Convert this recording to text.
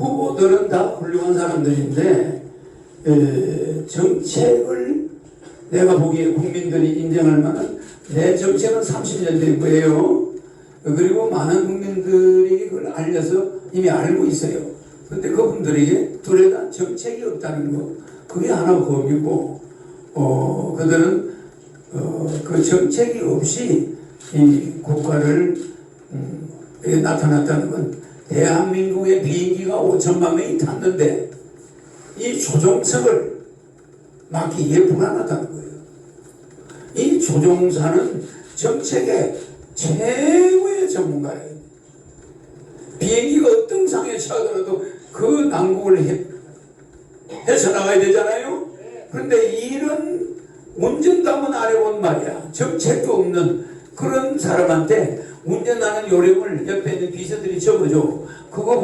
후보들은 다 훌륭한 사람들인데 에, 정책을 내가 보기에 국민들이 인정할 만한 내 정책은 30년 된 거예요. 그리고 많은 국민들이 그걸 알려서 이미 알고 있어요. 근데 그분들에게 뚜렷한 정책이 없다는 거 그게 하나 범이고 어, 그들은 어, 그 정책이 없이 이 국가를 음, 에 나타났다는 건 대한민국의 비행기가 5천만 명이 탔는데 이 조종석을 막기에 불안하다는 거예요. 이 조종사는 정책의 최고의 전문가예요. 비행기가 어떤 상에 처하더라도 그 난국을 해, 헤쳐나가야 되잖아요. 그런데 이런 운전담은 안 해본 말이야. 정책도 없는 그런 사람한테 운전하는 요령을 옆에 있는 비서들이 적어줘. 그거